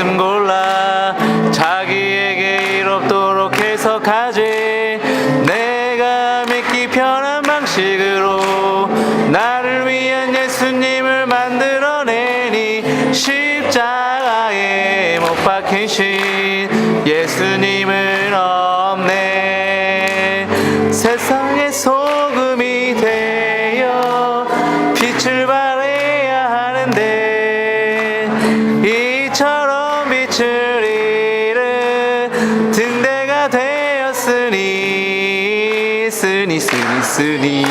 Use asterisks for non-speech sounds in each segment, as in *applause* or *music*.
말씀 골라 자기에게 이롭도록 해석하지. 내가 믿기 편한 방식으로 나를 위한 예수님을 만들어내니 십자가에 못 박히신 예수님을 없네. 세상의 소금이 되어 빛을 발해야 하는데 빛을 잃은 등대가 되었으니 쓰니 쓰니 쓰니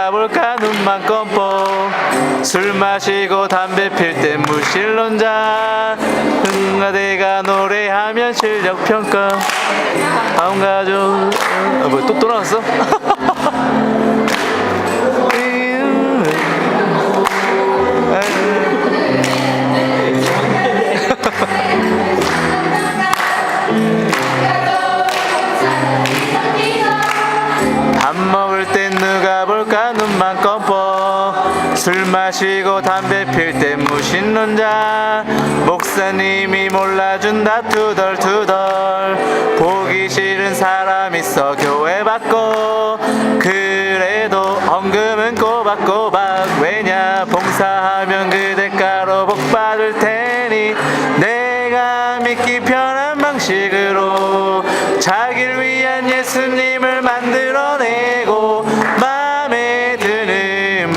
땐 누가 볼까 눈만 껌뻑. 술 마시고 담배 필땐 무신론자. 흥가대가 노래하면 실력 평가. 다음 가족. 아, 뭐또 또 나왔어? *laughs* 눈만 껌뻑 술 마시고 담배 필땐 무신론 자. 목사님이 몰라준다 투덜투덜. 보기 싫은 사람 있어 교회 받고. 그래도 헌금은 꼬박꼬박. 왜냐? 봉사하면 그 대가로 복 받을 테니. 내가 믿기 편한 방식으로 자기를 위한 예수님을 만들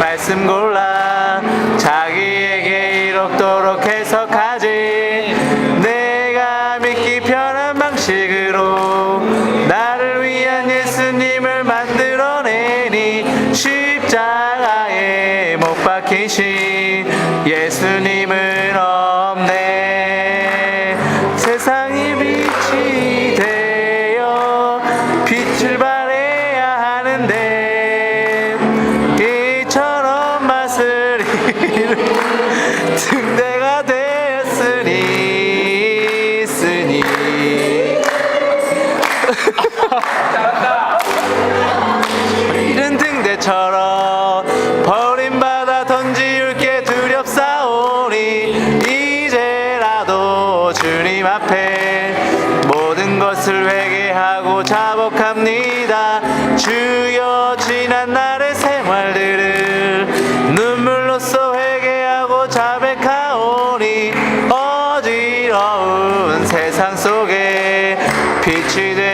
말씀 골라 자기에게 이롭도록 해석하지. 내가 믿기 편한 방식으로 나를 위한 예수님을 만들어내니 십자가에 못 박히신 예수님은 승대가 됐으니 있으니. 이른 등대처럼 버림받아 던지울게 두렵사오니 이제라도 주님 앞에 모든 것을 회개하고 자복합니다. 주여 be to